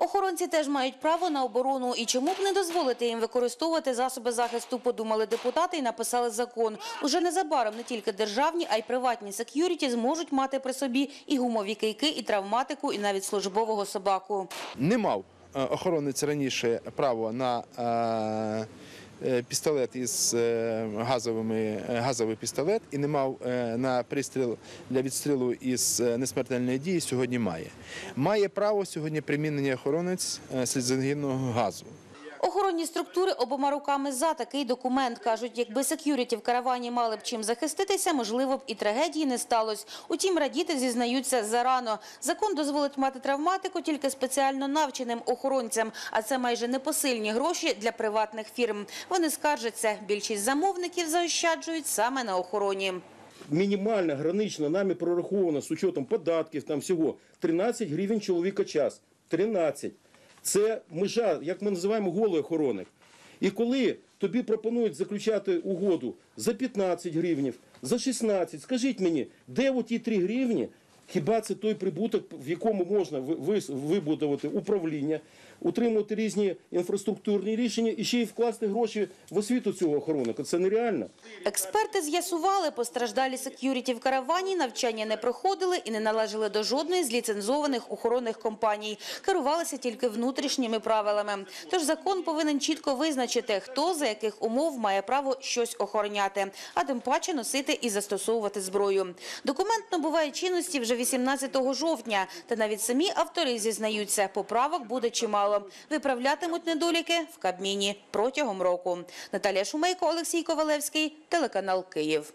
Охоронці теж мають право на оборону. І чому б не дозволити їм використовувати засоби захисту, подумали депутати і написали закон. Уже незабаром не тільки державні, а й приватні сек'юріті зможуть мати при собі і гумові кийки, і травматику, і навіть службового собаку. не мав е, охоронець раніше право на е, пістолет із е, газовими е, газовий пістолет і не мав е, на пристріл для відстрілу із е, несмертельної дії. Сьогодні має. Має право сьогодні примінення охоронець е, газу. Охоронні структури обома руками за такий документ. Кажуть, якби сек'юріті в каравані мали б чим захиститися, можливо б і трагедії не сталося. Утім, радіти зізнаються зарано. Закон дозволить мати травматику тільки спеціально навченим охоронцям, а це майже непосильні гроші для приватних фірм. Вони скаржаться, більшість замовників заощаджують саме на охороні. мінімально гранично нами прораховано з учетом податків там всього 13 гривень чоловіка час. 13. Це межа, як ми називаємо голий охоронник. І коли тобі пропонують заключати угоду за 15 гривнів, за 16, скажіть мені, де оті 3 гривні? Хіба це той прибуток, в якому можна ви- ви- вибудувати управління, утримувати різні інфраструктурні рішення і ще й вкласти гроші в освіту цього охоронника? Це нереально. Експерти з'ясували, постраждалі сек'юріті в каравані навчання не проходили і не належали до жодної з ліцензованих охоронних компаній. Керувалися тільки внутрішніми правилами. Тож закон повинен чітко визначити, хто за яких умов має право щось охороняти, а тим паче носити і застосовувати зброю. Документ набуває чинності вже 18 жовтня, та навіть самі автори зізнаються, поправок буде чимало. Виправлятимуть недоліки в Кабміні протягом року. Наталія Шумейко, Олексій Ковалевський, телеканал Київ.